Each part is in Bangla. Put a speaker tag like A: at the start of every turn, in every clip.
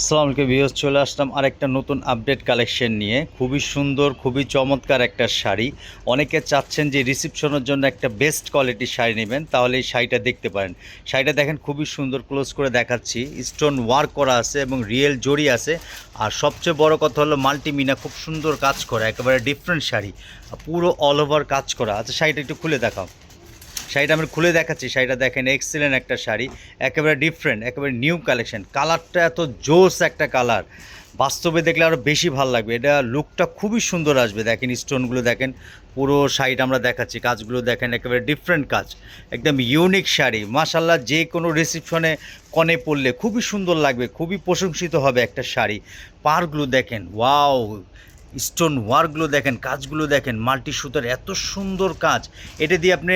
A: আসসালামু আলাইকুম ভিউজ চলে আসলাম আরেকটা নতুন আপডেট কালেকশন নিয়ে। খুবই সুন্দর, খুবই চমৎকার একটা শাড়ি। অনেকে চাচ্ছেন যে রিসিপশনের জন্য একটা বেস্ট কোয়ালিটির শাড়ি নেবেন, তাহলে এই শাড়িটা দেখতে পারেন। শাড়িটা দেখেন, খুবই সুন্দর ক্লোজ করে দেখাচ্ছি। স্টোন ওয়ার্ক করা আছে এবং রিয়েল জড়ি আছে। আর সবচেয়ে বড় কথা হলো মাল্টিমিনা খুব সুন্দর কাজ করা, একেবারে ডিফারেন্ট শাড়ি। পুরো অল ওভার কাজ করা। আচ্ছা শাড়িটা একটু খুলে দেখাও। শাড়িটা আমি খুলে দেখাচ্ছি, শাড়িটা দেখেন এক্সিলেন্ট একটা শাড়ি, একেবারে ডিফারেন্ট একেবারে নিউ কালেকশন কালারটা এত জোস একটা কালার বাস্তবে দেখলে আরও বেশি ভালো লাগবে, এটা লুকটা খুবই সুন্দর আসবে, দেখেন স্টোনগুলো দেখেন, পুরো শাড়িটা আমরা দেখাচ্ছি, কাজগুলো দেখেন, একেবারে ডিফারেন্ট কাজ, একদম ইউনিক শাড়ি মাশাল্লাহ যে কোনো রিসিপশনে কনে পরলে খুবই সুন্দর লাগবে, খুবই প্রশংসিত হবে একটা শাড়ি পারগুলো দেখেন ওয়াও স্টোন ওয়ার্কগুলো দেখেন, কাজগুলো দেখেন মাল্টি সুতার এত সুন্দর কাজ। এটা দিয়ে আপনি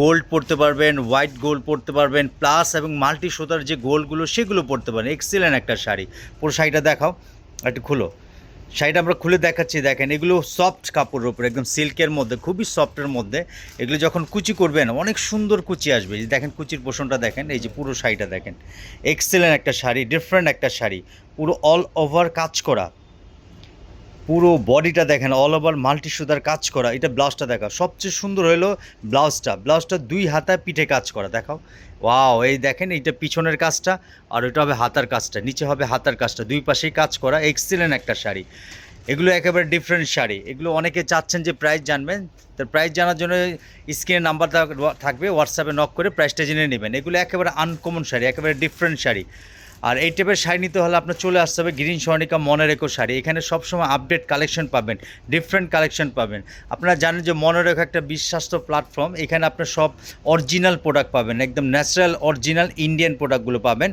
A: গোল্ড পরতে পারবেন, হোয়াইট গোল্ড পরতে পারবেন, প্লাস এবং মাল্টি সুতার যে গোল্ডগুলো, সেগুলো পরতে পারেন। এক্সিলেন্ট একটা শাড়ি। পুরো শাড়িটা দেখাও, একটু খুলো। শাড়িটা আমরা খুলে দেখাচ্ছি, দেখেন, এগুলো সফট কাপড়ের উপর, একদম সিল্কের মধ্যে, খুবই সফটের মধ্যে। এগুলো যখন কুচি করবেন, অনেক সুন্দর কুচি আসবে। দেখেন, কুচির পোষণটা দেখেন, এই যে পুরো শাড়িটা দেখেন। এক্সেলেন্ট একটা শাড়ি, ডিফারেন্ট একটা শাড়ি। পুরো অল ওভার কাজ করা। পুরো বডিটা দেখেন অল ওভার মাল্টি সুতার কাজ করা, এটা ব্লাউজটা দেখা সবচেয়ে সুন্দর হলো ব্লাউজটা ব্লাউজটা দুই হাতায় পিঠে কাজ করা, দেখাও। ওয়াও এই দেখেন, এইটা পিছনের কাজটা, আর ওইটা হবে হাতার কাজটা, নিচে হবে হাতার কাজটা, দুই পাশেই কাজ করা এক্সিলেন্ট একটা শাড়ি। এগুলো একেবারে ডিফারেন্ট শাড়ি। এগুলো অনেকে চাচ্ছেন যে প্রাইস জানবেন, তো প্রাইস জানার জন্য স্ক্রিনে নাম্বার থাকবে হোয়াটসঅ্যাপে নক করে প্রাইসটা জেনে নেবেন। এগুলো একেবারে আনকমন শাড়ি, একেবারে ডিফারেন্ট শাড়ি। আর এই টাইপের শাড়ি নিতে হলে আপনার চলে আসতে হবে গ্রিন স্বর্ণিকা মনেরেকো শাড়ি। এখানে সবসময় আপডেট কালেকশন পাবেন ডিফারেন্ট কালেকশন পাবেন। আপনারা জানেন যে মনেরেকো একটা বিশ্বাস্ত প্ল্যাটফর্ম এখানে আপনার সব অরিজিনাল প্রোডাক্ট পাবেন, একদম ন্যাচারাল অরিজিনাল ইন্ডিয়ান প্রোডাক্টগুলো পাবেন।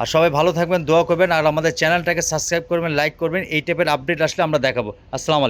A: আর সবাই ভালো থাকবেন, দোয়া করবেন, আর আমাদের চ্যানেলটাকে সাবস্ক্রাইব করবেন লাইক করবেন, এই টাইপের আপডেট আসলে আমরা দেখাবো। আসসালামু আলাইকুম।